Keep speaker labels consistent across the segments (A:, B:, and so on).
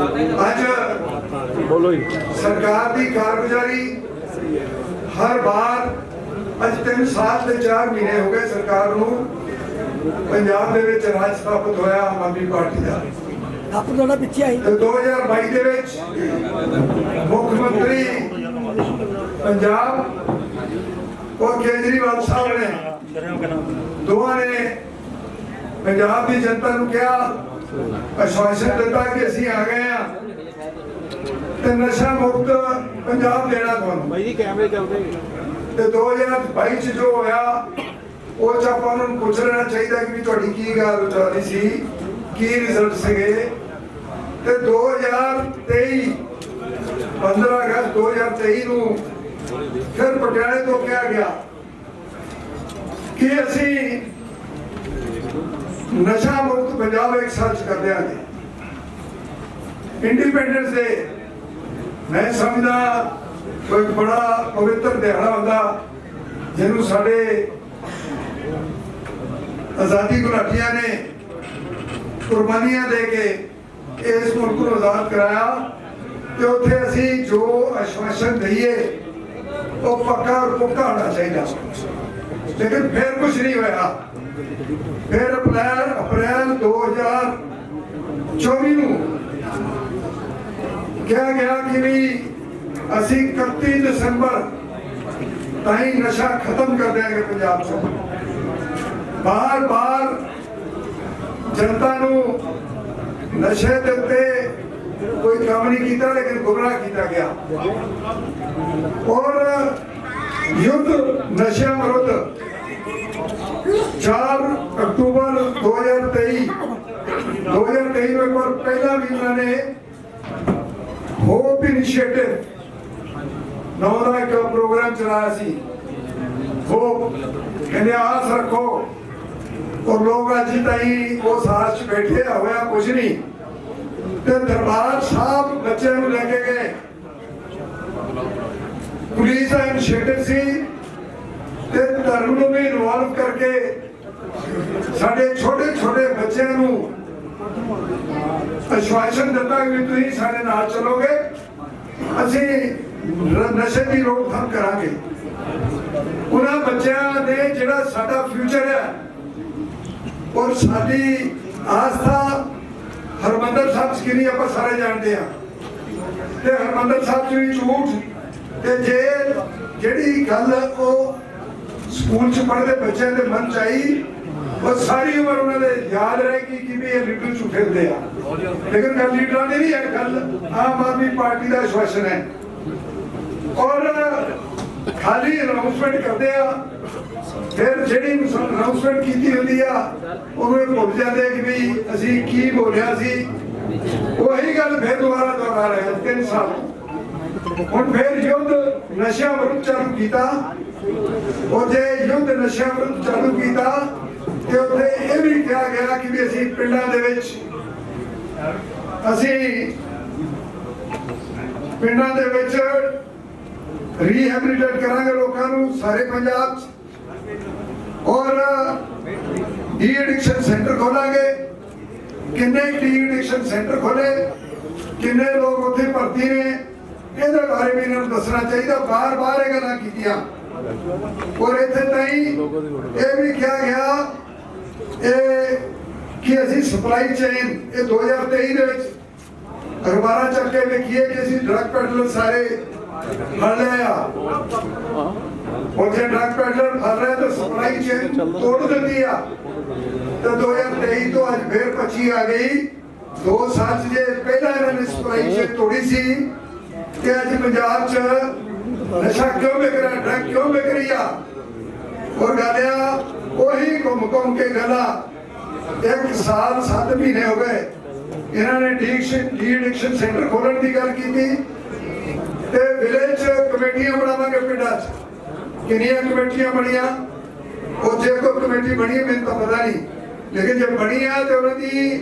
A: ਅੱਜ
B: ਬੋਲੋ ਜੀ।
A: ਸਰਕਾਰ ਦੀ ਕਾਰਗੁਜ਼ਾਰੀ ਹਰ ਵਾਰ ਅੱਜ 3 ਸਾਲ ਤੇ 4 ਮਹੀਨੇ ਹੋ ਗਏ ਸਰਕਾਰ ਨੂੰ ਪੰਜਾਬ ਦੇ ਵਿੱਚ ਰਾਜ ਸਥਾਪਿਤ ਹੋਇਆ ਆਮ ਆਦਮੀ ਪਾਰਟੀ ਦਾ।
C: ਆਪੂ ਤੁਹਾਡਾ ਪਿੱਛੇ ਆਈ।
A: ਤੇ 2022 ਦੇ ਵਿੱਚ ਮੁੱਖ ਮੰਤਰੀ ਪੰਜਾਬ ਔਰ ਕੇਜਰੀਵਾਲ ਸਾਹਿਬ ਨੇ ਦੋਵਾਂ ਨੇ ਪੰਜਾਬ ਦੀ ਜਨਤਾ ਨੂੰ ਕਿਹਾ ਅਸ਼ਵਾਸਨ ਦਿੱਤਾ ਕਿ ਅਸੀਂ ਆ ਗਏ ਆ ਤੇ ਨਸ਼ਾ ਮੁਕਤ ਪੰਜਾਬ ਦੇਣਾ ਤੁਹਾਨੂੰ
B: ਬਾਈ ਜੀ ਕੈਮਰੇ ਚੱਲਦੇ
A: ਤੇ 2022 ਚ ਜੋ ਹੋਇਆ ਉਹ ਚ ਆਪਾਂ ਨੂੰ ਪੁੱਛ ਲੈਣਾ ਚਾਹੀਦਾ ਕਿ ਵੀ ਤੁਹਾਡੀ ਕੀ ਗੱਲ ਵਿਚਾਰੀ ਸੀ ਕੀ ਰਿਜ਼ਲਟ ਸੀਗੇ। ਤੇ 2023 15 ਅਗਸਤ 2023 ਨੂੰ ਫਿਰ ਪਟਿਆਲੇ ਤੋਂ ਕਿਹਾ ਗਿਆ ਕਿ ਅਸੀਂ ਨਸ਼ਾ ਪੰਜਾਬ ਇੱਕ ਸਰਚ ਕਰ ਦਿਆਂਗੇ ਇੰਡੀਪੈਂਡੈਂਸ ਡੇ ਮੈਂ ਸਮਝਦਾ ਕੋਈ ਬੜਾ ਪਵਿੱਤਰ ਦਿਹਾੜਾ ਹੁੰਦਾ, ਜਿਹਨੂੰ ਸਾਡੇ ਆਜ਼ਾਦੀ ਘੁਲਾਟੀਆਂ ਨੇ ਕੁਰਬਾਨੀਆਂ ਦੇ ਕੇ ਇਸ ਮੁਲਕ ਨੂੰ ਆਜ਼ਾਦ ਕਰਾਇਆ ਤੇ ਉੱਥੇ ਅਸੀਂ ਜੋ ਅਸ਼ਵਾਸਨ ਦਈਏ, ਉਹ ਪੱਕਾ ਔਰ ਪੁਖਤਾ ਹੋਣਾ ਚਾਹੀਦਾ। ਲੇਕਿਨ ਫਿਰ ਕੁਝ ਨਹੀਂ ਹੋਇਆ। ਫਿਰ ਅਪ੍ਰੈਲ ਅਪ੍ਰੈਲ 2024 ਨੂੰ ਕਿਹਾ ਗਿਆ ਕਿ ਵੀ ਅਸੀਂ 31 ਦਸੰਬਰ ਤਾਈਂ ਨਸ਼ਾ ਖਤਮ ਕਰ ਦਿਆਂਗੇ ਪੰਜਾਬ ਚ। ਬਾਰ ਬਾਰ ਜਨਤਾ ਨੂੰ ਨਸ਼ੇ ਦੇ ਉੱਤੇ ਕੋਈ ਕੰਮ ਨਹੀਂ ਕੀਤਾ, ਲੇਕਿਨ ਗੁੰਮਰਾਹ ਕੀਤਾ ਗਿਆ। ਔਰ ਯੁੱਧ ਨਸ਼ਿਆਂ ਵਿਰੁੱਧ। 4 ਅਕਤੂਬਰ 2023 2023 ਨੂੰ ਇੱਕ ਵਾਰ ਪਹਿਲਾਂ ਵੀ ਇਹਨਾਂ ਨੇ ਹੋਪ ਇਨੀਸ਼ੀਏਟਿਵ ਨੌਂ ਦਾ ਇੱਕ ਪ੍ਰੋਗਰਾਮ ਚਲਾਇਆ ਸੀ। ਹੋਪ ਕਹਿੰਦੇ ਆਸ ਰੱਖੋ। ਔਰ ਲੋਕ ਅੱਜ ਤਾਈਂ ਉਹ ਸਾਥ ਚ ਬੈਠੇ ਹੋਇਆ ਕੁਝ ਨਹੀਂ ਤੇ ਦਰਬਾਰ ਸਾਹਿਬ ਬੱਚਿਆਂ ਨੂੰ ਲੈ ਕੇ ਗਏ। ਦਾ ਇਨੀਸ਼ੀਏਟਿਵ ਸੀ ਤੇ ਧਰਮ ਨੂੰ ਵੀ ਇਨਵੋਲਵ ਕਰਕੇ ਸਾਡੇ ਛੋਟੇ ਛੋਟੇ ਬੱਚਿਆਂ ਨੂੰ ਅਸ਼ਵਾਸਨ ਦਿੱਤਾ ਕਿ ਤੁਸੀਂ ਸਾਡੇ ਨਾਲ ਚੱਲੋਗੇ। ਅਸੀਂ ਨਸ਼ੇ ਦੀ ਰੋਕਥਾਮ ਕਰਾਂਗੇ। ਉਹਨਾਂ ਬੱਚਿਆਂ ਦੇ ਜਿਹੜਾ ਸਾਡਾ ਫਿਊਚਰ ਹੈ, ਔਰ ਸਾਡੀ ਆਸਥਾ, ਹਰਮੰਦਰ ਸਾਹਿਬ 'ਚ ਕਿੰਨੀ ਆਪਾਂ ਸਾਰੇ ਜਾਣਦੇ ਆ ਤੇ ਹਰਮੰਦਰ ਸਾਹਿਬ 'ਚ ਵੀ ਝੂਠ ਤੇ ਜੇ ਜਿਹੜੀ ਗੱਲ ਉਹ ਸਕੂਲ 'ਚ ਪੜ੍ਹਦੇ ਬੱਚਿਆਂ ਦੇ ਮਨ 'ਚ ਆਈ, ਉਹ ਸਾਰੀ ਉਮਰ ਉਹਨਾਂ ਦੇ ਯਾਦ ਰਹੇਗੀ ਕਿ ਵੀ ਇਹ ਲੀਡਰ ਝੂਠੇ ਆ। ਲੇਕਿਨ ਗੱਲ ਲੀਡਰਾਂ ਦੀ ਨਹੀਂ ਹੈ ਗੱਲ, ਆਮ ਆਦਮੀ ਪਾਰਟੀ ਦਾ ਆਸ਼ਵਾਸਨ ਹੈ। ਔਰ ਖਾਲੀ ਅਨਾਉਂਸਮੈਂਟ ਕਰਦੇ ਆ, ਫਿਰ ਜਿਹੜੀ ਅਨਾਉਂਸਮੈਂਟ ਕੀਤੀ ਹੁੰਦੀ ਆ, ਉਹਨੂੰ ਇਹ ਭੁੱਲ ਜਾਂਦੇ ਕਿ ਵੀ ਅਸੀਂ ਕੀ ਬੋਲਿਆ ਸੀ। ਉਹੀ ਗੱਲ ਫਿਰ ਦੁਬਾਰਾ ਦੁਹਰਾ ਰਹੇ, ਤਿੰਨ ਸਾਲ। ਹੁਣ ਫਿਰ ਯੁੱਧ ਨਸ਼ਿਆਂ ਵਿਰੁੱਧ ਚਾਲੂ ਕੀਤਾ। ਉਹ ਯੁੱਧ ਨਸ਼ਿਆਂ ਵਿਰੁੱਧ ਚਾਲੂ ਕੀਤਾ, ਤੇ ਉੱਥੇ ਇਹ ਵੀ ਕਿਹਾ ਗਿਆ ਕਿ ਵੀ ਅਸੀਂ ਪਿੰਡਾਂ ਦੇ ਵਿੱਚ ਅਸੀਂ ਪਿੰਡਾਂ ਦੇ ਵਿੱਚ ਰੀਹੈਬਿਲਿਟੇਟ ਕਰਾਂਗੇ ਲੋਕਾਂ ਨੂੰ ਸਾਰੇ ਪੰਜਾਬ 'ਚ। ਔਰ ਡੀ ਐਡਿਕਸ਼ਨ ਸੈਂਟਰ ਖੋਲਾਂਗੇ। ਕਿੰਨੇ ਡੀ ਐਡਿਕਸ਼ਨ ਸੈਂਟਰ ਖੋਲੇ, ਕਿੰਨੇ ਲੋਕ ਉੱਥੇ ਭਰਤੀ ਨੇ ਇਹਦੇ ਬਾਰੇ ਵੀ ਇਹਨਾਂ ਨੂੰ ਦੱਸਣਾ ਚਾਹੀਦਾ, ਬਾਰ-ਬਾਰ ਇਹ ਗੱਲਾਂ ਕੀਤੀਆਂ। ਔਰ ਇੱਥੇ ਤਾਈਂ ਇਹ ਵੀ ਕਿਹਾ ਗਿਆ, ਇਹ ਕਿ ਅਸੀਂ ਸਪਲਾਈ ਚੇਨ ਇਹ 2023 ਦੇ ਵਿੱਚ ਅਖਬਾਰਾਂ ਚੱਕ ਕੇ ਵੇਖੀਏ ਕਿ ਅਸੀਂ ਡਰੱਗ ਪੈਡਲਰ ਸਾਰੇ ਫੜ ਲਏ ਆ। ਉਹ ਜੇ ਡਰੱਗ ਪੈਡਲਰ ਫੜ ਰਿਹਾ ਤਾਂ ਸਪਲਾਈ ਚੇਨ ਤੋੜ ਦਿੱਤੀ ਆ। ਤੇ 2023 ਤੋਂ ਅੱਜ ਫੇਰ 25 ਆ ਗਈ। ਦੋ ਸਾਲ ਜੇ ਪਹਿਲਾਂ ਇਹਨਾਂ ਨੇ ਸਪਲਾਈ ਚੇਨ ਤੋੜੀ ਸੀ ਤੇ ਅੱਜ ਪੰਜਾਬ 'ਚ? ਨਸ਼ਾ ਕਿਉਂ ਵਿਕ ਰਿਹਾ? ਡਰੱਗ ਕਿਉਂ ਵਿਕ ਰਹੀ ਆ? ਔਰ ਗਾਲਿਆ ਉਹੀ ਘੁੰਮ ਘੁੰਮ ਕੇ ਗੱਲਾਂ ਇੱਕ ਸਾਲ 7 ਮਹੀਨੇ ਹੋ ਗਏ। ਇਹਨਾਂ ਨੇ ਐਡਿਕਸ਼ਨ ਡੀ ਐਡਿਕਸ਼ਨ ਸੈਂਟਰ ਖੋਲਣ ਦੀ ਗੱਲ ਕੀਤੀ। ਤੇ ਵਿਲੇਜ ਕਮੇਟੀਆਂ ਬਣਾਵਾਂਗੇ ਪਿੰਡਾਂ 'ਚ। ਕਿੰਨੀਆਂ ਕਮੇਟੀਆਂ ਬਣੀਆਂ? ਉਹ ਜੇ ਕੋਈ ਕਮੇਟੀ ਬਣੀ ਮੈਨੂੰ ਤਾਂ ਪਤਾ ਨਹੀਂ। ਲੇਕਿਨ ਜੇ ਬਣੀ ਆ ਤੇ ਉਹਨਾਂ ਦੀ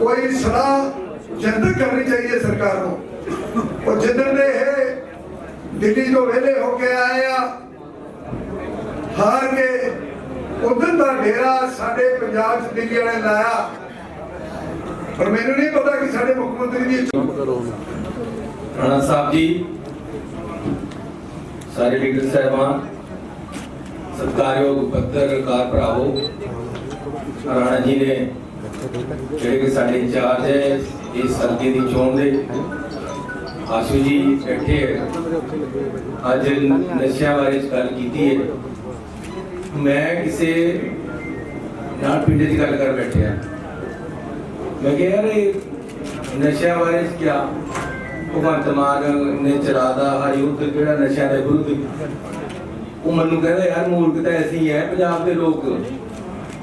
A: ਕੋਈ ਸਲਾਹ ਜਨਤਕ ਕਰਨੀ ਚਾਹੀਏ ਸਰਕਾਰ ਨੂੰ। ਉਹ ਜਿੱਦਣ ਦੇ ਇਹ ਦਿੱਲੀ ਤੋਂ ਵਿਹਲੇ ਹੋ ਕੇ ਆਏ ਆ। ਹਾਰ ਕੇ ਉਧਰ ਦਾ ਡੇਰਾ ਸਾਡੇ ਪੰਜਾਬ ਚ ਦਿੱਲੀ ਵਾਲੇ ਲਾਇਆ। ਪਰ ਮੈਨੂੰ ਨਹੀਂ ਪਤਾ ਕਿ ਸਾਡੇ ਮੁੱਖ ਮੰਤਰੀ ਦੀ
D: ਰਾਣਾ ਸਾਹਿਬ ਜੀ, ਸਾਰੇ ਲੀਡਰ ਸਾਹਿਬਾਨ, ਸਤਿਕਾਰਯੋਗ ਪੱਤਰਕਾਰ ਭਰਾਵੋ, ਰਾਣਾ ਜੀ ਨੇ ਜਿਹੜੇ ਕਿ ਸਾਡੇ ਇੰਚਾਰਜ ਹੈ ਇਸ ਹਲਕੇ ਦੀ ਚੋਣ ਦੇ ਆਸ਼ੂ ਜੀ ਬੈਠੇ ਹੈ। ਅੱਜ ਨਸ਼ਿਆਂ ਬਾਰੇ ਗੱਲ ਕੀਤੀ ਹੈ। ਮੈਂ ਕਿਸੇ ਨਾਲ ਪਿੰਡ ਦੀ ਗੱਲ ਕਰ ਬੈਠਿਆ। ਮੈਂ ਕਿਹਾ, ਯਾਰ, ਇਹ ਨਸ਼ਿਆਂ ਬਾਰੇ ਕੀ ਭਗਵੰਤ ਮਾਨ ਨੇ ਚਲਾਦਾ ਹਰ ਯੁੱਧ ਕਿਹੜਾ ਨਸ਼ਿਆਂ ਦੇ ਵਿਰੁੱਧ? ਉਹ ਮੈਨੂੰ ਕਹਿੰਦਾ, ਯਾਰ, ਮੂਰਖ ਤਾਂ ਐਸੀ ਹੈ, ਪੰਜਾਬ ਦੇ ਲੋਕ।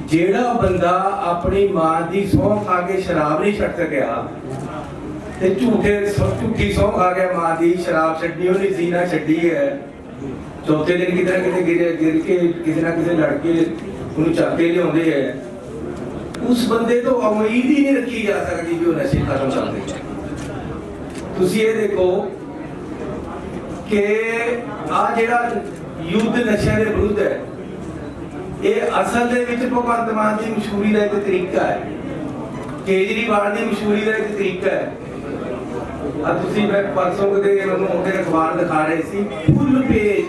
D: ਜਿਹੜਾ ਬੰਦਾ ਆਪਣੀ ਮਾਂ ਦੀ ਸਹੁੰ ਖਾ ਕੇ ਸ਼ਰਾਬ ਨਹੀਂ ਛੱਡ ਸਕਿਆ ਤੇ ਝੂਠੇ ਸੌ- ਝੂਠੀ ਸਹੁੰ ਖਾ ਕੇ ਮਾਂ ਦੀ ਸ਼ਰਾਬ ਛੱਡੀ ਉਹ ਨਹੀਂ ਛੱਡੀ ਹੈ। ਚੌਥੇ ਦਿਨ ਕਿਤੇ ਨਾ ਕਿਤੇ ਗਿਰ ਗਿਰ ਕੇ ਕਿਸੇ ਨਾ ਕਿਸੇ ਲੜਕੇ ਉਹਨੂੰ ਚੱਕ ਕੇ ਲਿਆਉਂਦੇ ਹੈ। ਉਸ ਬੰਦੇ ਤੋਂ ਉਮੀਦ ਹੀ ਨਹੀਂ ਰੱਖੀ ਜਾ ਸਕਦੀ ਕਿ ਉਹ ਨਸ਼ੇ ਖਤਮ ਕਰ ਦੇ ਤੁਸੀਂ ਇਹ ਦੇਖੋ ਕਿ ਆ ਜਿਹੜਾ ਯੁੱਧ ਨਸ਼ਿਆਂ ਦੇ ਵਿਰੁੱਧ ਹੈ, ਇਹ ਅਸਲ ਦੇ ਵਿੱਚ ਭਗਵੰਤ ਮਾਨ ਦੀ ਮਸ਼ਹੂਰੀ ਦਾ ਇੱਕ ਤਰੀਕਾ ਹੈ। ਕੇਜਰੀਵਾਲ ਦੀ ਮਸ਼ਹੂਰੀ ਦਾ ਇੱਕ ਤਰੀਕਾ ਹੈ। ਅੱਜ ਤੁਸੀਂ ਮੈਂ ਪਰਸੋਂ ਕਦੇ ਮੈਨੂੰ ਉਹਦੇ ਅਖਬਾਰ ਦਿਖਾ ਰਹੇ ਸੀ ਫੁੱਲ ਪੇਜ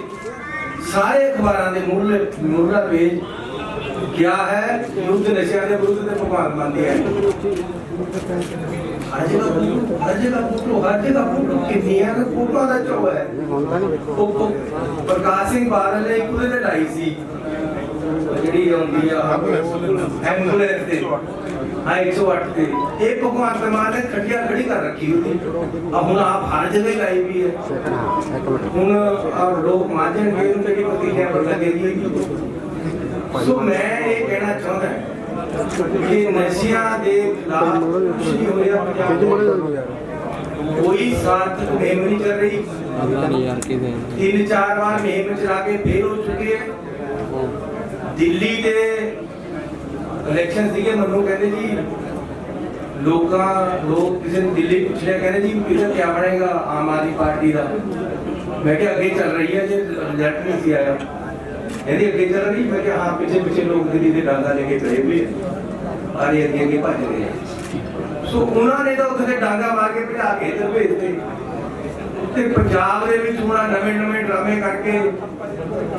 D: ਸਾਰੇ ਅਖਬਾਰਾਂ ਦੇ ਮੁੱਲ ਮੁੱਲਾ ਪੇਜ ਕਿਆ ਹੈ? ਯੁੱਧ ਨਸ਼ਿਆਂ ਦੇ ਵਿਰੁੱਧ ਤੇ ਭਗਵਾਨ ਮੰਨਦੇ ਹੈ ਹਰ ਜਗ੍ਹਾ ਹਰ ਜਗ੍ਹਾ ਫੋਟੋ ਹਰ ਜਗ੍ਹਾ ਫੋਟੋ ਕਿੰਨੀਆਂ ਕੁ ਫੋਟੋਆਂ ਦਾ ਚੋ ਹੈ? ਉਹ ਪ੍ਰਕਾਸ਼ ਸਿੰਘ ਬਾਦਲ ਨੇ ਇੱਕ ਉਹਦੇ ਤੇ ਲਾਈ ਸੀ। ਜਿਹੜੀ ਆਉਂਦੀ ਆ ਐਂਬੂਲੈਂਸ ਤੇ। ਹਾਂ 108 ਤੇ ਇਹ ਭਗਵਾਨ ਦੇ ਮਾਨ ਨੇ ਖੱਟਿਆ ਖੜੀ ਕਰ ਰੱਖੀ ਉਹਦੀ ਆ ਹੁਣ ਆਪ ਹਰ ਜਗ੍ਹਾ ਹੀ ਲਾਈ ਵੀ ਹੈ ਹੁਣ ਆ ਲੋਕ ਮਾਜਣਗੇ ਉਹਨੂੰ ਤੇ ਕੀ ਪਤੀ ਹੈ ਬੰਦਾ ਦੇ ਦੀ ਸੋ ਮੈਂ ਇਹ ਕਹਿਣਾ ਚਾਹੁੰਦਾ ਕਿ ਨਸ਼ਿਆਂ ਦੇ ਖਿਲਾਫ ਕੁਛ ਨਹੀਂ ਹੋ ਰਿਹਾ ਪੰਜਾਬ ਵਿੱਚ। ਕੋਈ ਸਾਰਥਕ ਮੁਹਿੰਮ ਨਹੀਂ ਚੱਲ ਰਹੀ ਤਿੰਨ ਚਾਰ ਵਾਰ ਮੁਹਿੰਮ ਚਲਾ ਕੇ ਫੇਲ ਹੋ ਚੁੱਕੇ ਦਿੱਲੀ ਦੇ ਇਲੈਕਸ਼ਨ ਸੀਗੇ, ਮੈਨੂੰ ਕਹਿੰਦੇ ਜੀ, ਲੋਕਾਂ, ਲੋਕ ਕਿਸੇ ਨੇ ਦਿੱਲੀ ਪੁੱਛ ਕਹਿੰਦੇ ਜੀ, ਇਹਦਾ ਕੀ ਬਣੇਗਾ ਆਮ ਆਦਮੀ ਪਾਰਟੀ ਦਾ? ਮੈਂ ਕਿਹਾ, ਅੱਗੇ ਚੱਲ ਰਹੀ ਹੈ, ਜੇ ਰਿਜ਼ਲਟ ਨਹੀਂ ਸੀ ਆਇਆ। ਇਹਦੀ ਅੱਗੇ ਚੱਲ ਰਹੀ, ਮੈਂ ਕਿਹਾ, ਹਾਂ, ਪਿੱਛੇ ਪਿੱਛੇ ਲੋਕ ਦਿੱਲੀ ਦੇ ਡਾਂਗਾ ਲੈ ਕੇ ਖੜੇ ਹੋਏ ਆ ਆਰੇ ਅੱਗੇ ਅੱਗੇ ਭੱਜ ਰਹੇ ਸੋ ਉਹਨਾਂ ਨੇ ਤਾਂ ਉੱਥੇ ਡਾਂਗਾ ਮਾਰ ਕੇ ਭਜਾ ਕੇ ਇੱਧਰ ਭੇਜਦੇ ਤੇ ਪੰਜਾਬ ਦੇ ਵਿੱਚ ਹੁਣ ਨਵੇਂ ਨਵੇਂ ਡਰਾਮੇ ਕਰਕੇ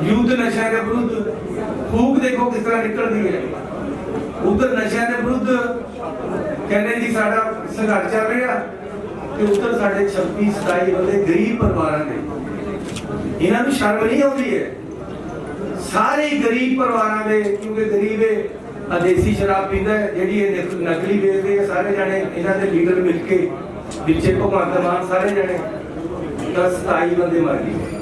D: ਯੂਥ ਨਸ਼ਿਆਂ ਦੇ ਵਿਰੁੱਧ ਫੂਕ ਦੇਖੋ ਕਿਸ ਤਰ੍ਹਾਂ ਨਿਕਲਦੀ ਹੈ। ਉਧਰ ਨਸ਼ਿਆਂ ਦੇ ਵਿਰੁੱਧ ਕਹਿੰਦੇ ਜੀ ਸਾਡਾ ਸੰਘਰਸ਼ ਚੱਲ ਰਿਹਾ ਤੇ ਉਧਰ ਸਾਡੇ 26 27 ਬੰਦੇ ਗਰੀਬ ਪਰਿਵਾਰਾਂ ਦੇ। ਇਹਨਾਂ ਨੂੰ ਸ਼ਰਮ ਨਹੀਂ ਆਉਂਦੀ ਹੈ। ਸਾਰੇ ਗਰੀਬ ਪਰਿਵਾਰਾਂ ਦੇ ਕਿਉਂਕਿ ਗਰੀਬ ਇਹ ਆਦੇਸੀ ਸ਼ਰਾਬ ਪੀਂਦਾ ਹੈ, ਜਿਹੜੀ ਇਹ ਨਕਲੀ ਵੇਚਦੇ ਆ ਸਾਰੇ ਜਣੇ ਇਹਨਾਂ ਦੇ ਲੀਡਰ ਮਿਲ ਕੇ ਵਿੱਚੇ ਭਗਵੰਤ ਮਾਨ ਸਾਰੇ ਜਣੇ 10 27 ਬੰਦੇ ਮਰ ਗਏ।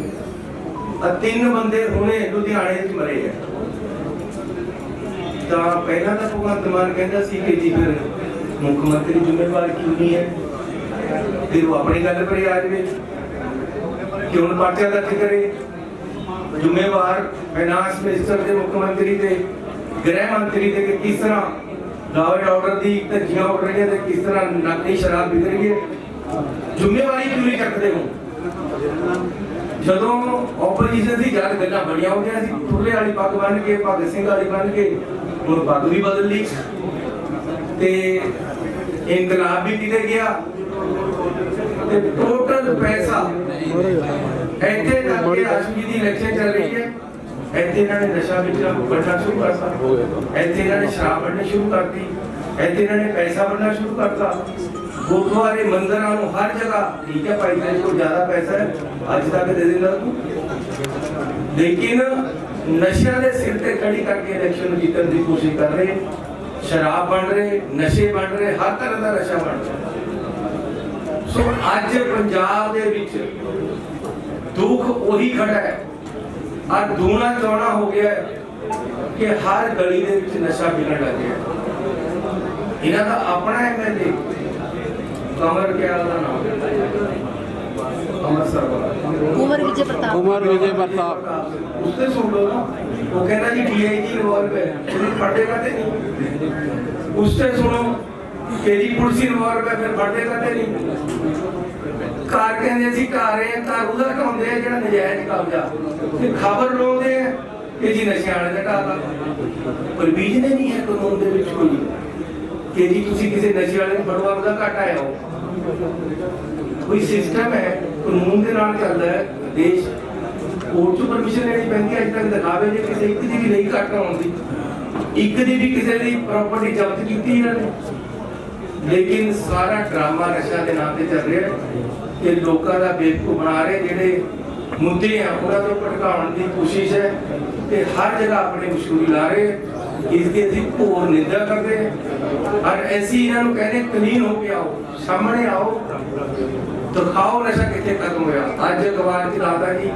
D: ਆ ਤਿੰਨ ਬੰਦੇ ਹੁਣੇ ਲੁਧਿਆਣੇ 'ਚ ਮਰੇ ਆ। ਤਾਂ ਪਹਿਲਾਂ ਤਾਂ ਭਗਵੰਤ ਮਾਨ ਕਹਿੰਦਾ ਸੀ ਕਿ ਜੀ ਫਿਰ ਮੁੱਖ ਮੰਤਰੀ ਜ਼ਿੰਮੇਵਾਰ ਕਿਉਂ ਨਹੀਂ ਹੈ? ਫਿਰ ਉਹ ਆਪਣੀ ਗੱਲ ਪਰ ਆ ਜਾਵੇ। ਕਿਉਂ ਪਾਰਟੀਆਂ ਦਾ ਕਰੇ ਜ਼ਿੰਮੇਵਾਰ ਫਾਈਨਾਂਸ ਮਿਨਿਸਟਰ ਦੇ ਮੁੱਖ ਮੰਤਰੀ ਦੇ ਗ੍ਰਹਿ ਮੰਤਰੀ ਦੇ ਕਿ ਕਿਸ ਤਰ੍ਹਾਂ ਲਾਅ ਆਰਡਰ ਦੀ ਧੱਜੀਆਂ ਉੱਡ ਰਹੀਆਂ ਤੇ ਕਿਸ ਤਰ੍ਹਾਂ ਨਕਲੀ ਸ਼ਰਾਬ ਵਿਕ ਰਹੀ ਹੈ? ਜ਼ਿੰਮੇਵਾਰੀ ਕਿਉਂ ਨਹੀਂ ਚੱਕਦੇ ਹੋ ਜਦੋਂ ਆਪੋਜੀਸ਼ਨ ਦੀ ਜਦ ਗੱਲਾਂ ਬਣੀਆਂ ਹੋ ਗਈਆਂ ਸੀ ਠੁੱਲੇ ਵਾਲੀ ਪੱਗ ਬੰਨ ਕੇ, ਭਗਤ ਸਿੰਘ ਵਾਲੀ ਬੰਨ ਕੇ ਹੁਣ ਪੱਗ ਵੀ ਬਦਲ ਲਈ ਤੇ ਇਨਕਲਾਬ ਵੀ ਕਿਤੇ ਗਿਆ ਤੇ ਟੋਟਲ ਪੈਸਾ ਇੱਥੇ ਤੱਕ ਕਿ ਆਸ਼ੂ ਜੀ ਦੀ ਇਲੈਕਸ਼ਨ ਚੱਲ ਰਹੀ ਹੈ। ਇੱਥੇ ਇਹਨਾਂ ਨੇ ਨਸ਼ਾ ਵੇਚਣਾ ਵੱਢਣਾ ਸ਼ੁਰੂ ਕਰਤਾ। ਇੱਥੇ ਇਹਨਾਂ ਨੇ ਸ਼ਰਾਬ ਵੱਢਣੀ ਸ਼ੁਰੂ ਕਰਤੀ। ਇੱਥੇ ਇਹਨਾਂ ਨੇ ਪੈਸਾ ਵੱਢਣਾ ਸ਼ੁਰੂ ਕਰਤਾ। ਗੁਰਦੁਆਰੇ ਮੰਦਿਰਾਂ ਨੂੰ ਹਰ ਜਗ੍ਹਾ ਠੀਕ ਹੈ ਭਾਈ ਤੇਰੇ ਕੋਲ ਜ਼ਿਆਦਾ ਪੈਸਾ ਹੈ ਅੱਜ ਤੱਕ ਦੇ ਦਿੰਦਾ ਤੂੰ। ਲੇਕਿਨ ਨਸ਼ਿਆਂ ਦੇ ਸਿਰ ਤੇ ਖੜੀ ਕਰਕੇ ਇਲੈਕਸ਼ਨ ਨੂੰ ਜਿੱਤਣ ਦੀ ਕੋਸ਼ਿਸ਼ ਕਰ ਰਹੇ। ਸ਼ਰਾਬ ਬਣ ਰਹੇ, ਨਸ਼ੇ ਬਣ ਰਹੇ, ਹਰ ਤਰ੍ਹਾਂ ਦਾ ਨਸ਼ਾ ਬਣ ਰਿਹਾ। ਸੋ ਅੱਜ ਪੰਜਾਬ ਦੇ ਵਿੱਚ ਦੁੱਖ ਉਹੀ ਖੜਾ ਹੈ। ਆ ਦੂਣਾ ਚੌਣਾ ਹੋ ਗਿਆ ਕਿ ਹਰ ਗਲੀ ਦੇ ਵਿੱਚ ਨਸ਼ਾ ਵਿਕਣ ਲੱਗ ਗਿਆ ਇਹਨਾਂ ਦਾ ਆਪਣਾ ਐਮਐਲਏ ਕਮਰ ਕੇ ਦਾ ਨਾਮ। ਅੰਮ੍ਰਿਤਸਰ ਵਾਲਾ।
E: ਕੁਮਰ ਵਿਜੇ ਪ੍ਰਤਾਪ।
B: ਕੁਮਾਰ ਵਿਜੇ ਪ੍ਰਤਾਪ।
D: ਉਸਤੇ ਸੁਣ ਲਓ ਨਾ। ਉਹ ਕਹਿੰਦਾ ਜੀ ਡੀਆਈਜੀ ਰਿਵਾਲਵ ਹੈ ਉਹਨੂੰ ਫੜਦੇ ਕਾਤੇ ਨਹੀਂ? ਉਸਤੇ ਸੁਣੋ। ਕਿ ਜੀ ਪੁਲਿਸ ਰਿਵਾਲਵ ਹੈ ਫਿਰ ਫੜਦੇ ਕਾਤੇ ਨਹੀਂ? ਕਾਰ ਕਹਿੰਦੇ ਅਸੀਂ ਘਰ ਰਹੇ ਹਾਂ। ਉਹਦਾ ਆ ਜਿਹੜਾ ਨਜਾਇਜ਼ ਕਬਜ਼ਾ। ਤੇ ਖਬਰ ਲਾਉਂਦੇ ਆ ਕਿ ਜੀ ਨਸ਼ੇ ਵਾਲੇ ਦਾ ਢਾਤਾ ਪਰ ਬੀਜਦੇ ਨਹੀਂ ਹੈ ਕਾਨੂੰਨ ਦੇ ਵਿੱਚ ਕੋਈ। ਕਿ ਜੀ ਤੁਸੀਂ ਕਿਸੇ ਨਸ਼ੇ ਵਾਲੇ ਨੂੰ ਫੜਵਾ ਉਹਦਾ ਘੱਟ ਆਇਆ ਹੋ ਕੋਈ ਸਿਸਟਮ ਹੈ, ਕਾਨੂੰਨ ਦੇ ਨਾਲ ਚੱਲਦਾ ਹੈ, ਦੇਸ਼ ਕੋਰਟ ਤੋਂ ਪਰਮਿਸ਼ਨ ਲੈਣੀ ਪੈਂਦੀ ਹੈ, ਅੱਜ ਤੱਕ ਦਿਖਾਵੇ ਜੇ ਕਿਸੇ ਇੱਕ ਦੀ ਵੀ ਨਹੀਂ ਘੱਟ ਹੋਣ ਇੱਕ ਦੀ ਵੀ ਕਿਸੇ ਦੀ ਪ੍ਰਾਪਰਟੀ ਜ਼ਬਤ ਕੀਤੀ ਇਹਨਾਂ ਨੇ ਲੇਕਿਨ ਸਾਰਾ ਡਰਾਮਾ ਨਸ਼ਾ ਦੇ ਨਾਮ ਤੇ ਚੱਲ ਰਿਹਾ ਕਿ ਲੋਕਾਂ ਦਾ ਬੇਵਕੂਫ ਬਣਾ ਰਹੇ ਜਿਹੜੇ ਮੁੱਦੇ ਆ, ਉਹਨਾਂ ਤੋਂ ਭਟਕਾਉਣ ਦੀ ਕੋਸ਼ਿਸ਼ ਹੈ ਤੇ ਹਰ ਜਗ੍ਹਾ ਆਪਣੀ ਮਸ਼ਹੂਰੀ ਲਾ ਰਹੇ ਹੈ। ਇਸ ਦੀ ਅਸੀਂ ਘੋਰ ਨਿੰਦਾ ਕਰਦੇ ਹਾਂ। ਔਰ ਐਸੀ ਇਹਨਾਂ ਨੂੰ ਕਹਿੰਦੇ, ਕਲੀਨ ਹੋ ਕੇ ਆਓ, ਸਾਹਮਣੇ ਆਓ। ਦਿਖਾਓ ਨਸ਼ਾ ਕਿੱਥੇ ਖਤਮ ਹੋਇਆ। ਅੱਜ ਅਖਬਾਰ 'ਚ ਲਾਤਾ ਜੀ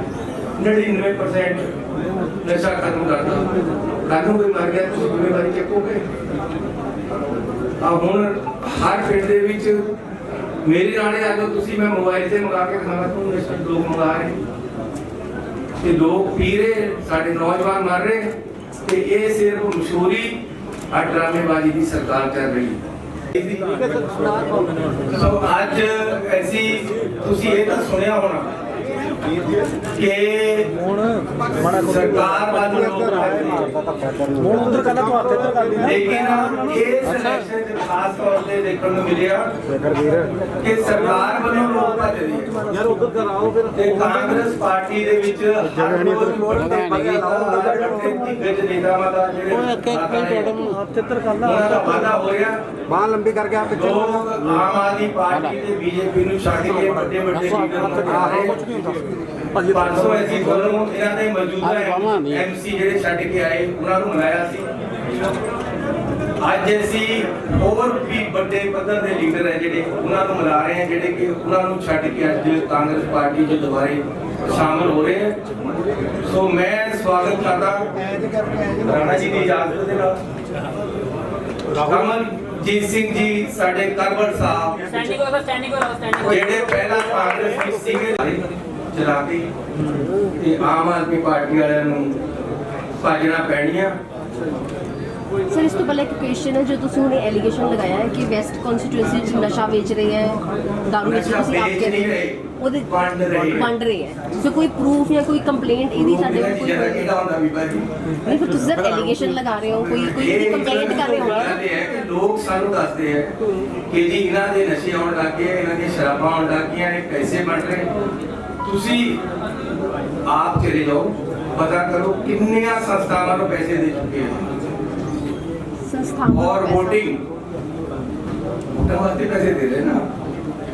D: 99% ਨਸ਼ਾ ਖਤਮ ਕਰਦਾ ਕੱਲ੍ਹ ਕੋਈ ਮਰ ਗਿਆ, ਤੁਸੀਂ ਜ਼ਿੰਮੇਵਾਰੀ ਚੱਕੋਗੇ? ਆ ਹੁਣ ਹਰ ਪਿੰਡ ਦੇ ਵਿੱਚ ਮੇਰੇ ਨਾਲੇ ਆ ਜਾਓ, ਤੁਸੀਂ ਮੈਂ ਮੋਬਾਈਲ ਤੇ ਮੰਗਾ ਕੇ ਖਾਣਾ ਤੁਹਾਨੂੰ ਨਸ਼ਾ ਲੋਕ ਮੰਗਾ ਰਹੇ। ਤੇ ਲੋਕ ਪੀ ਰਹੇ, ਸਾਡੇ ਨੌਜਵਾਨ ਮਰ ਰਹੇ। ਤੇ ਇਹ ਸਿਰਫ ਮਸ਼ਹੂਰੀ ਆ ਡਰਾਮੇਬਾਜ਼ੀ ਦੀ ਸਰਕਾਰ ਚੱਲ ਰਹੀ ਹੈ। ਸੋ ਅੱਜ ਐਸੀ ਤੁਸੀਂ ਇਹ ਤਾਂ ਸੁਣਿਆ ਹੋਣਾ ਕਿ ਸਰਕਾਰ ਵੱਲ
C: ਹੁਣ ਉਧਰ ਕਹਿੰਦਾ ਤੂੰ ਹੱਥ ਇੱਧਰ ਕਰ ਦੀ ਨਾ
D: ਲੇਕਿਨ ਇਸ ਇਲੈਕਸ਼ਨ ਦੇ ਖਾਸ ਤੌਰ ਤੇ ਦੇਖਣ ਨੂੰ ਮਿਲਿਆ ਕਿ ਸਰਕਾਰ ਵੱਲੋਂ ਲੋਕ ਭੱਜ ਰਹੀ
C: ਯਾਰ ਉਧਰ ਕਰਾਓ ਫਿਰ।
D: ਤੇ ਕਾਂਗਰਸ ਪਾਰਟੀ ਦੇ ਵਿੱਚ ਹਰ ਰੋਜ਼ ਦਿੱਗਜ ਨੇਤਾਵਾਂ ਦਾ ਜਿਹੜੇ
C: ਹੱਥ ਇੱਧਰ ਕਰ ਲਾ।
D: ਉਹਨਾਂ ਦਾ ਵਾਅਦਾ ਹੋ ਰਿਹਾ।
C: ਬਾਹ ਲੰਬੀ ਕਰਕੇ ਆ ਪਿੱਛੇ
D: ਆਮ ਆਦਮੀ ਪਾਰਟੀ ਤੇ ਬੀਜੇਪੀ ਨੂੰ ਛੱਡ ਕੇ ਵੱਡੇ ਵੱਡੇ ਲੀਡਰ ਬਣਾ ਰਹੇ
C: ਭਾਜੀ
D: 500 ਐਸੀ ਵੱਲੋਂ ਇਹਨਾਂ ਦੇ ਮੌਜੂਦਾ ਐਮਸੀ ਜਿਹੜੇ ਛੱਡ ਕੇ ਆਏ ਉਹਨਾਂ ਨੂੰ ਮਨਾਇਆ ਸੀ। ਅੱਜ ਅਸੀਂ ਹੋਰ ਵੀ ਵੱਡੇ ਪੱਧਰ ਦੇ ਲੀਡਰ ਹੈ ਜਿਹੜੇ ਉਹਨਾਂ ਨੂੰ ਮਿਲਾ ਰਹੇ ਹਾਂ ਜਿਹੜੇ ਕਿ ਉਹਨਾਂ ਨੂੰ ਛੱਡ ਕੇ ਅੱਜ ਕਾਂਗਰਸ ਪਾਰਟੀ 'ਚ ਦੁਬਾਰੇ ਸ਼ਾਮਲ ਹੋ ਰਹੇ ਹਨ। ਸੋ ਮੈਂ ਸਵਾਗਤ ਕਰਦਾ ਰਾਣਾ ਜੀ ਦੀ ਇਜਾਜ਼ਤ ਦੇ ਨਾਲ। ਰਮਨ ਜੀਤ ਸਿੰਘ ਜੀ ਸਾਡੇ ਕਰਵਰ ਸਾਹਿਬ ਜਿਹੜੇ ਪਹਿਲਾਂ ਕਾਂਗਰਸ ਸੀਗੇ ਚਲਾ ਕੇ ਤੇ ਆਮ ਆਦਮੀ ਪਾਰਟੀ ਵਾਲਿਆਂ ਨੂੰ ਭਾਜਣਾ ਪੈਣੀਆਂ।
F: ਸਰ ਇਸ ਤੋਂ ਪਹਿਲਾਂ ਇੱਕ ਕੁਐਸਚਨ ਹੈ ਜੋ ਤੁਸੀਂ ਹੁਣੇ ਐਲੀਗੇਸ਼ਨ ਲਗਾਇਆ ਹੈ ਕਿ ਵੈਸਟ ਕਨਸਟੀਟਿਊਂਸੀ ਚ ਨਸ਼ਾ ਵੇਚ ਰਹੇ ਹੈ ਦਾਰੂ ਵੇਚ
D: ਨਸ਼ਾ
F: ਤੁਸੀਂ ਆਪ ਕਹਿ ਰਹੇ
D: ਰਹੇ,
F: ਹੋ। ਉਹਦੇ
D: ਵੰਡ ਰਹੇ। ਹੈ।
F: ਵੰਡ ਰਹੇ ਹੈ। ਸੋ ਕੋਈ ਪ੍ਰੂਫ ਜਾਂ ਕੋਈ ਕੰਪਲੇਂਟ ਇਹਦੀ ਸਾਡੇ ਕੋਲ ਕੋਈ ਨਹੀਂ ਫਿਰ ਤੁਸੀਂ ਸਰ ਐਲੀਗੇਸ਼ਨ ਲਗਾ ਰਹੇ ਹੋ ਕੋਈ ਕੋਈ ਕੰਪਲੇਂਟ ਕਰ ਰਹੇ ਹੋ?
D: ਹੈ ਕਿ ਲੋਕ ਸਾਨੂੰ ਦੱਸਦੇ ਹੈ ਕਿ ਜੀ ਇਹਨਾਂ ਦੇ ਨਸ਼ੇ ਆਉਣ ਲੱਗ ਗਏ ਇਹਨਾਂ ਦੀਆਂ ਸ਼ਰਾਬਾਂ ਆਉਣ ਲੱਗ ਗਈਆਂ ਇਹ ਪੈਸੇ ਬਣ ਰਹੇ। ਤੁਸੀਂ ਆਪ ਚਲੇ ਜਾਓ ਪਤਾ ਕਰੋ ਕਿੰਨੀਆਂ ਸੰਸਥਾਵਾਂ ਨੂੰ ਪੈਸੇ ਦੇ ਚੁੱਕੇ ਹਨ।
F: ਸੰਸਥਾਵਾਂ
D: और
F: ਨੂੰ ਪੈਸਾ-
D: वोटिंग वोटर वास्ते पैसे दे रहे ना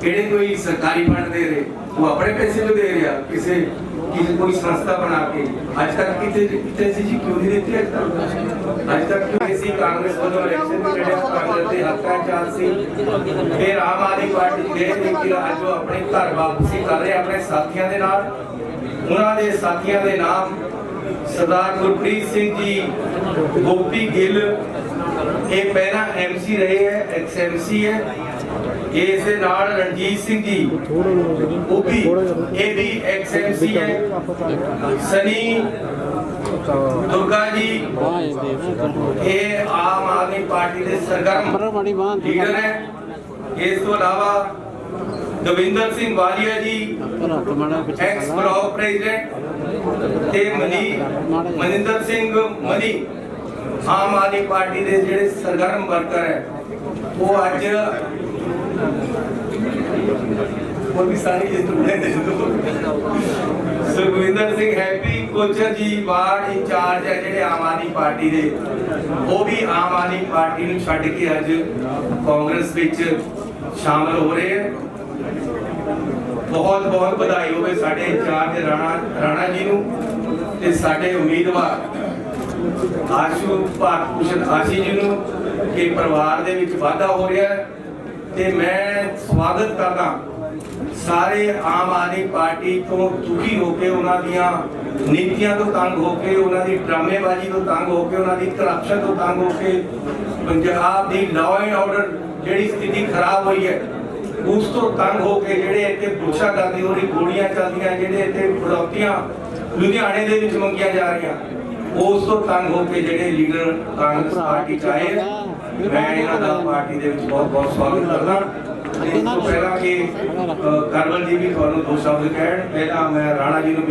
D: ਕਿਹੜੇ ਕੋਈ ਸਰਕਾਰੀ ਫੰਡ ਦੇ ਰਹੇ ਉਹ ਆਪਣੇ ਪੈਸੇ ਤੋਂ ਦੇ ਰਿਹਾ ਕਿਸੇ ਕਿਸੇ ਕੋਈ ਸੰਸਥਾ ਬਣਾ ਕੇ ਅੱਜ ਤੱਕ ਕਿਤੇ ਕਿਤੇ ਸੀ ਜੀ ਕਿਉਂ ਨਹੀਂ ਦਿੱਤੇ ਅੱਜ ਤੱਕ ਅੱਜ ਤੱਕ ਕਿਉਂ ਸੀ ਕਾਂਗਰਸ ਵੱਲੋਂ ਇਲੈਕਸ਼ਨ ਦੇ ਜਿਹੜੇ ਕਾਂਗਰਸ ਦੇ ਹੱਕਾਂ ਚਾਲ ਸੀ ਫਿਰ ਆਮ ਆਦਮੀ ਪਾਰਟੀ ਦੇ ਨੇ ਕਿ ਅੱਜ ਉਹ ਆਪਣੇ ਘਰ ਵਾਪਸੀ ਕਰ ਰਹੇ ਆਪਣੇ ਸਾਥੀਆਂ ਦੇ ਨਾਲ ਉਹਨਾਂ ਦੇ ਸਾਥੀਆਂ ਦੇ ਨਾਮ ਸਰਦਾਰ ਗੁਰਪ੍ਰੀਤ ਸਿੰਘ ਜੀ ਗੋਪੀ ਗਿੱਲ ਇਹ ਪਹਿਲਾਂ ਐਮਸੀ ਰਹੇ ਹੈ ਐਕਸ ਐਮਸੀ ਹੈ ਇਸ ਦੇ ਨਾਲ ਰਣਜੀਤ ਸਿੰਘ ਜੀ ਉਹ ਵੀ ਇਹ ਵੀ ਐਕਸ ਐਮਸੀ ਹੈ ਸਨੀ ਦੁਰਗਾ ਜੀ ਇਹ ਆਮ ਆਦਮੀ ਪਾਰਟੀ ਦੇ ਸਰਗਰਮ ਲੀਡਰ ਹੈ ਇਸ ਤੋਂ ਇਲਾਵਾ
B: Davinder Singh Walia ji
D: ex block president ਤੇ ਮਨੀ ਮਨਿੰਦਰ ਸਿੰਘ ਮਨੀ ਆਮ ਆਦਮੀ ਪਾਰਟੀ ਦੇ ਜਿਹੜੇ ਸਰਗਰਮ ਵਰਕਰ ਹੈ, ਉਹ ਅੱਜ ਉਹ ਵੀ ਸਾਰੀ ਇਸ ਤੋਂ ਦੇ ਦੋ ਸੁਖਵਿੰਦਰ ਸਿੰਘ ਹੈਪੀ, ਕੋਚਰ ਜੀ, ਵਾਰਡ ਇੰਚਾਰਜ ਹੈ ਜਿਹੜੇ ਆਮ ਆਦਮੀ ਪਾਰਟੀ ਦੇ। ਉਹ ਵੀ ਆਮ ਆਦਮੀ ਪਾਰਟੀ ਨੂੰ ਛੱਡ ਕੇ ਅੱਜ ਕਾਂਗਰਸ ਵਿੱਚ ਸ਼ਾਮਲ ਹੋ ਰਹੇ ਹੈ। ਬਹੁਤ ਬਹੁਤ ਵਧਾਈ ਹੋਵੇ ਸਾਡੇ ਇੰਚਾਰਜ ਰਾਣਾ ਰਾਣਾ ਜੀ ਨੂੰ ਤੇ ਸਾਡੇ ਉਮੀਦਵਾਰ। ਆਸ਼ੂ ਭਾਰਤ ਭੂਸ਼ਣ ਆਸ਼ੀ ਜੀ ਨੂੰ ਕਿ ਪਰਿਵਾਰ ਦੇ ਵਿੱਚ ਵਾਧਾ ਹੋ ਰਿਹਾ ਹੈ ਤੇ ਮੈਂ ਸਵਾਗਤ ਕਰਦਾ ਸਾਰੇ ਆਮ ਆਦਮੀ ਪਾਰਟੀ ਤੋਂ ਦੁਖੀ ਹੋ ਕੇ ਉਹਨਾਂ ਦੀਆਂ ਨੀਤੀਆਂ ਤੋਂ ਤੰਗ ਹੋ ਕੇ, ਉਹਨਾਂ ਦੀ ਡਰਾਮੇਬਾਜ਼ੀ ਤੋਂ ਤੰਗ ਹੋ ਕੇ, ਉਹਨਾਂ ਦੀ ਕਰਪਸ਼ਨ ਤੋਂ ਤੰਗ ਹੋ ਕੇ ਪੰਜਾਬ ਦੀ ਲਾਅ ਐਂਡ ਆਰਡਰ ਜਿਹੜੀ ਸਥਿਤੀ ਖਰਾਬ ਹੋਈ ਹੈ, ਉਸ ਤੋਂ ਤੰਗ ਹੋ ਕੇ ਜਿਹੜੇ ਇੱਥੇ ਪੁੱਛਾ ਕਰਦੇ ਹੋ ਰਹੀ ਗੋਲੀਆਂ ਚੱਲਦੀਆਂ, ਜਿਹੜੇ ਇੱਥੇ ਫੜੌਤੀਆਂ ਲੁਧਿਆਣੇ ਦੇ ਵਿੱਚ ਮੰਗੀਆਂ ਜਾ ਰਹੀਆਂ। ਉਸ ਤੋਂ ਤੰਗ ਹੋ ਕੇ ਜਿਹੜੇ ਲੀਡਰ ਕਾਂਗਰਸ ਪਾਰਟੀ ਚ ਆਏ ਮੈਂ ਇਹਨਾਂ ਦਾ ਪਾਰਟੀ ਦੇ ਵਿੱਚ ਬਹੁਤ ਬਹੁਤ ਸਵਾਗਤ ਕਰਦਾ। ਇਸ ਤੋਂ ਪਹਿਲਾਂ ਕਿ ਕਰਵਲ ਜੀ ਵੀ ਤੁਹਾਨੂੰ ਦੋ ਸ਼ਬਦ ਕਹਿਣ ਪਹਿਲਾਂ ਮੈਂ ਰਾਣਾ ਜੀ ਨੂੰ